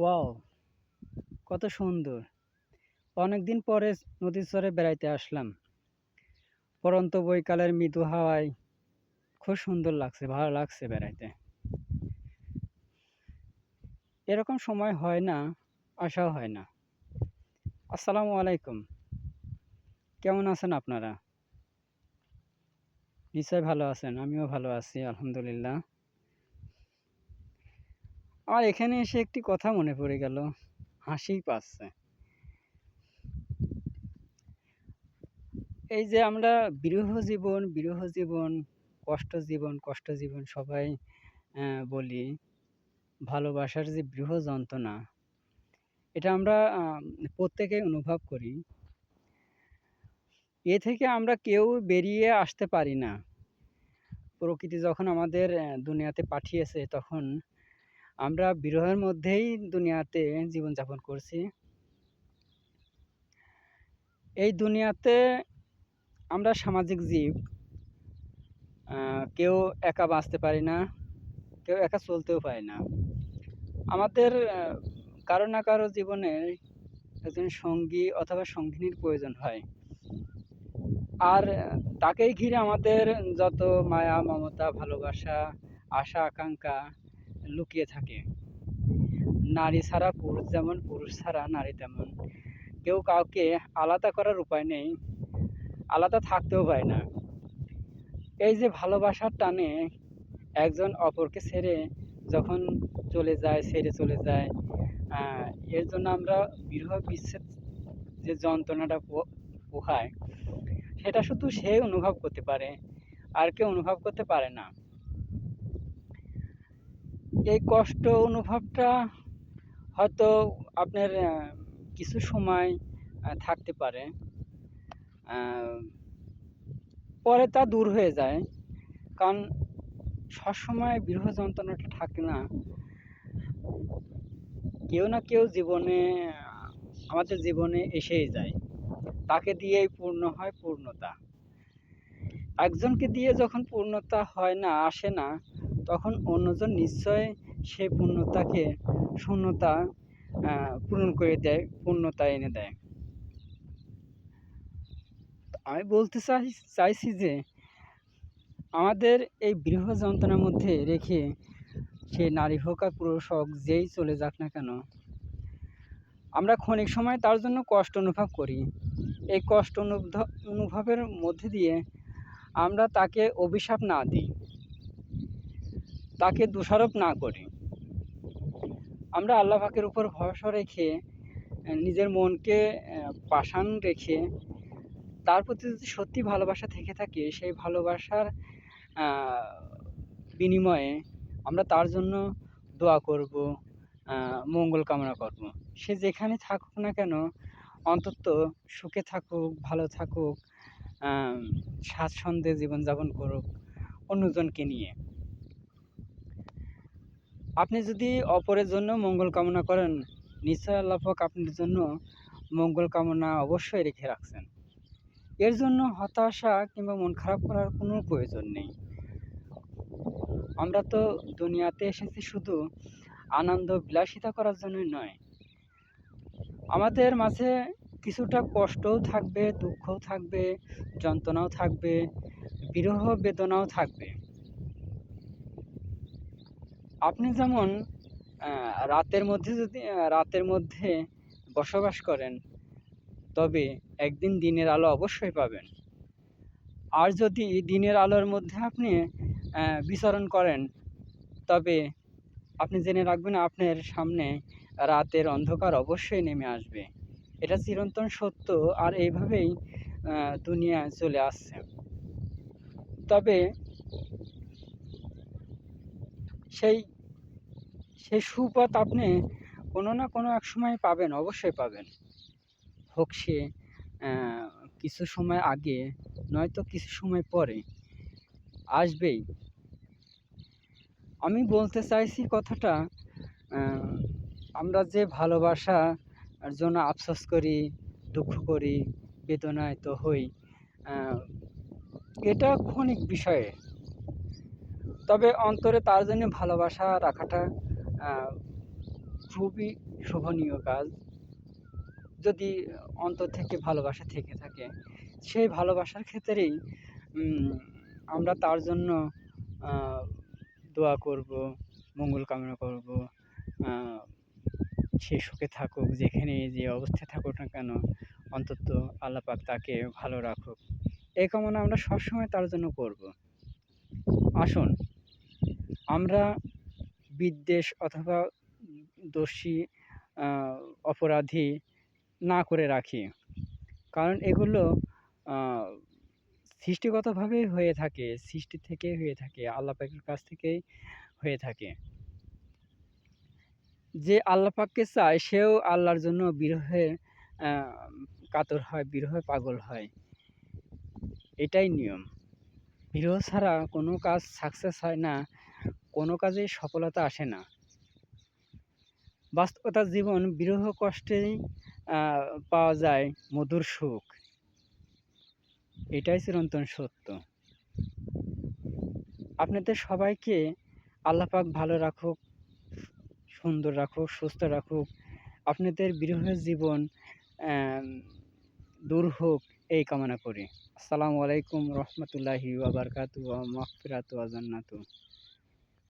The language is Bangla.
ওয়াও, কত সুন্দর। অনেক দিন পরে নদীর চরে বেড়াইতে আসলাম। পরন্ত বৈকালের মৃদু হাওয়ায় খুব সুন্দর লাগছে, ভালো লাগছে বেড়াইতে। এরকম সময় হয় না আসাও হয় না। আসসালামু আলাইকুম। কেমন আছেন আপনারা? নিশ্চয় ভালো আছেন, আমিও ভালো আছি, আলহামদুলিল্লাহ। আমার এখানে এসে একটি কথা মনে পড়ে গেল। হাসিই পাচ্ছে। এই যে আমরা বিরহ জীবন বিরহ জীবন, কষ্ট জীবন কষ্ট জীবন সবাই বলি, ভালোবাসার যে বৃহ যন্ত্রণা, এটা আমরা প্রত্যেকেই অনুভব করি। এ থেকে আমরা কেউ বেরিয়ে আসতে পারি না। প্রকৃতি যখন আমাদের দুনিয়াতে পাঠিয়েছে, তখন আমরা বিরহের মধ্যেই দুনিয়াতে জীবনযাপন করছি। এই দুনিয়াতে আমরা সামাজিক জীব। কেউ একা বাঁচতে পারি না, কেউ একা চলতেও পারি না। আমাদের কারও না কারও জীবনে একজন সঙ্গী অথবা সঙ্গিনীর প্রয়োজন হয়। আর তাকেই ঘিরে আমাদের যত মায়া, মমতা, ভালোবাসা, আশা, আকাঙ্ক্ষা লুকিয়ে থাকে। নারী ছাড়া পুরুষ যেমন, পুরুষ ছাড়া নারী তেমন। কেউ কাউকে আলাদা করার উপায় নেই, আলাদা থাকতেও পারে না। এই যে ভালোবাসার টানে একজন অপরকে ছেড়ে যখন চলে যায়, ছেড়ে চলে যায় এর জন্য আমরা বিরহ বিচ্ছেদ যে যন্ত্রণাটা পোহায়, সেটা শুধু সে অনুভব করতে পারে, আর কেউ অনুভব করতে পারে না। এই কষ্ট অনুভবটা হয়তো আপনার কিছু সময় থাকতে পারে। পরে তা দূর হয়ে যায়। কারণ সবসময় বিরহ যন্ত্রণাটা থাকে না। কেউ না কেউ জীবনে, আমাদের জীবনে এসেই যায়। তাকে দিয়েই পূর্ণ হয় পূর্ণতা। একজনকে দিয়ে যখন পূর্ণতা হয় না, আসে না তখন অন্যজন নিশ্চয় সেই পূর্ণতাকে, শূন্যতা পূরণ করে দেয়, পূর্ণতা এনে দেয়। আমি বলতে চাই, চাইছি যে আমাদের এই বৃহ যন্ত্রণার মধ্যে রেখে সে নারী হোক আর পুরুষ হোক, যেই চলে যাক না কেন, আমরা ক্ষণিক সময় তার জন্য কষ্ট অনুভব করি। এই কষ্ট অনুভব, অনুভবের মধ্যে দিয়ে আমরা তাকে অভিশাপ না দিই। তাকে দোষারোপ না করি। আমরা আল্লাহ পাকের উপর ভরসা রেখে নিজের মনকে পাষাণ রেখে, তার প্রতি যদি সত্যি ভালোবাসা থেকে থাকে, সেই ভালোবাসার বিনিময়ে আমরা তার জন্য দোয়া করব মঙ্গল কামনা করব। সে যেখানে থাকুক না কেন, অন্তত সুখে থাকুক, ভালো থাকুক স্বাচ্ছন্দ্যে জীবনযাপন করুক অন্যজনকে নিয়ে। আপনি যদি অপরের জন্য মঙ্গল কামনা করেন, নিশ্চয় আল্লাহ পাক আপনার জন্য মঙ্গল কামনা অবশ্যই রেখে রাখছেন। এর জন্য হতাশা কিংবা মন খারাপ করার কোনো প্রয়োজন নেই। আমরা তো দুনিয়াতে এসেছি শুধু আনন্দ বিলাসিতা করার জন্যই নয়। আমাদের মাঝে কিছুটা কষ্টও থাকবে, দুঃখও থাকবে, যন্ত্রণাও থাকবে, বিরহ বেদনাও থাকবে। আপনি যেমন রাতের মধ্যে যদি রাতের মধ্যে বসবাস করেন, তবে একদিন দিনের আলো অবশ্যই পাবেন। আর যদি দিনের আলোর মধ্যে আপনি বিচরণ করেন, তবে আপনি জেনে রাখবেন আপনার সামনে রাতের অন্ধকার অবশ্যই নেমে আসবে। এটা চিরন্তন সত্য আর এইভাবেই দুনিয়া চলে আসছে। তবে সেই সেই সুপথ আপনি কোনো না কোনো এক সময় পাবেন, অবশ্যই পাবেন। হোক সে কিছু সময় আগে, নয়তো কিছু সময় পরে আসবেই। আমি বলতে চাইছি কথাটা আমরা যে ভালোবাসার জন্য আফসোস করি, দুঃখ করি, বেদনায় তো হই এটা ক্ষণিক বিষয়ে তবে অন্তরে তার জন্য ভালোবাসা রাখাটা খুবই শোভনীয় কাজ। যদি অন্তর থেকে ভালোবাসা থেকে থাকে, সেই ভালোবাসার ক্ষেত্রেই আমরা তার জন্য দোয়া করব, মঙ্গল কামনা করব সে সুখে থাকুক, যেখানে যে অবস্থায় থাকুক না কেন, অন্তত আল্লাহ পাক তাকে ভালো রাখুক। এই কামনা আমরা সবসময় তার জন্য করব। আসুন। আমরা বিদ্বেষ অথবা দোষী অপরাধী না করে রাখি। কারণ এগুলো সৃষ্টিগতভাবেই হয়ে থাকে, সৃষ্টি থেকে হয়ে থাকে, আল্লাহ পাকের কাছ থেকেই হয়ে থাকে। যে আল্লাহ পাককে চায়, সেও আল্লাহর জন্য বিরহে কাতর হয়, বিরহে পাগল হয়। এটাই নিয়ম। বিরহ ছাড়া কোনো কাজ সাকসেস হয় না। কোনো কাজে সফলতা আসে না। বাস্তবতার জীবন বিরহ কষ্টেই পাওয়া যায় মধুর সুখ। এটাই চিরন্তন সত্য। আপনাদের সবাইকে আল্লাহ পাক ভালো রাখুক, সুন্দর রাখুক, সুস্থ রাখুক। আপনাদের বিরহের জীবন দূর হোক এই কামনা করি। আসসালামু আলাইকুম রহমতুল্লাহি ওয়াবারকাতু ওয়া মাগফিরাতু